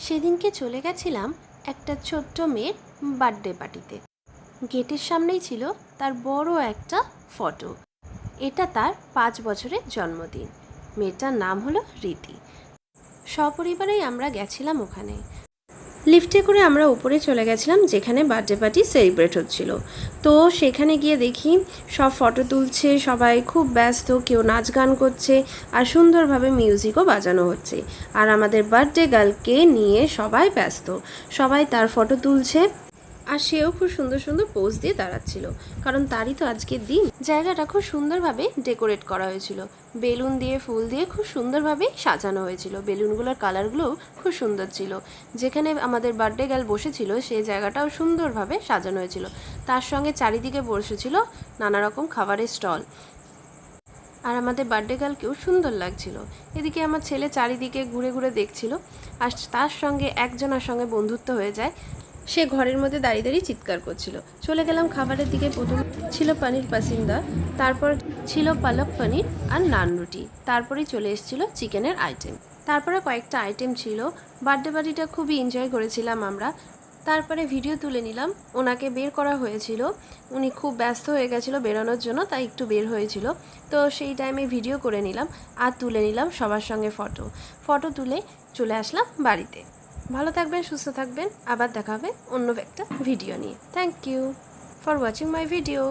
সেদিনকে চলে গেছিলাম একটা ছোট্ট মেয়ের বার্থডে পার্টিতে। গেটের সামনেই ছিল তার বড় একটা ফটো। এটা তার পাঁচ বছরের জন্মদিন। মেয়েটার নাম হলো রীতি। সপরিবারেই আমরা গেছিলাম ওখানে। লিফটে করে আমরা উপরে চলে গেছিলাম, যেখানে বার্থডে পার্টি সেলিব্রেট হচ্ছিল। তো সেখানে গিয়ে দেখি সব ফটো তুলছে, সবাই খুব ব্যস্ত, কেউ নাচ গান করছে আর সুন্দরভাবে মিউজিকও বাজানো হচ্ছে। আর আমাদের বার্থডে গার্লকে নিয়ে সবাই ব্যস্ত। সবাই তার ফটো তুলছে আর সেও খুব সুন্দর সুন্দর পোজ দিয়ে দাঁড়াচ্ছিল। কারণ তারই তো আজকের দিন। জায়গাটা খুব সুন্দরভাবে ডেকোরেট করা হয়েছিল। বেলুন দিয়ে, ফুল দিয়ে খুব সুন্দরভাবে সাজানো হয়েছিল। বেলুনগুলোর কালারগুলোও খুব সুন্দর ছিল। যেখানে আমাদের বার্থডে গার্ল বসেছিল সেই জায়গাটাও সুন্দরভাবে সাজানো হয়েছিল। তার সঙ্গে চারিদিকে বসেছিল নানা রকম খাবারের স্টল আর আমাদের বার্থডে গার্লকেও সুন্দর লাগছিল। এদিকে আমার ছেলে চারিদিকে ঘুরে ঘুরে দেখছিল। আর তার সঙ্গে একজনের সঙ্গে বন্ধুত্ব হয়ে যায়। সে ঘরের মধ্যে দাঁড়িয়ে দাঁড়িয়ে চিৎকার করছিল। চলে গেলাম খাবারের দিকে, প্রথম ছিল পানির পাসিন্দা, তারপর ছিল পালক পনির আর নান রুটি, তারপরেই চলে এসেছিল চিকেনের আইটেম তারপরে কয়েকটা আইটেম ছিল। বার্থডে পার্টিটা খুবই এনজয় করেছিলাম আমরা। তারপরে ভিডিও তুলে নিলাম। ওনাকে বের করা হয়েছিল। উনি খুব ব্যস্ত হয়ে গেছিল বেরোনোর জন্য, তাই একটু বের হয়েছিল। তো সেই টাইমে ভিডিও করে নিলাম আর তুলে নিলাম সবার সঙ্গে ফটো ফটো তুলে চলে আসলাম বাড়িতে। ভালো থাকবেন, সুস্থ থাকবেন। আবার দেখা হবে অন্য একটা ভিডিও নিয়ে। Thank you for watching my video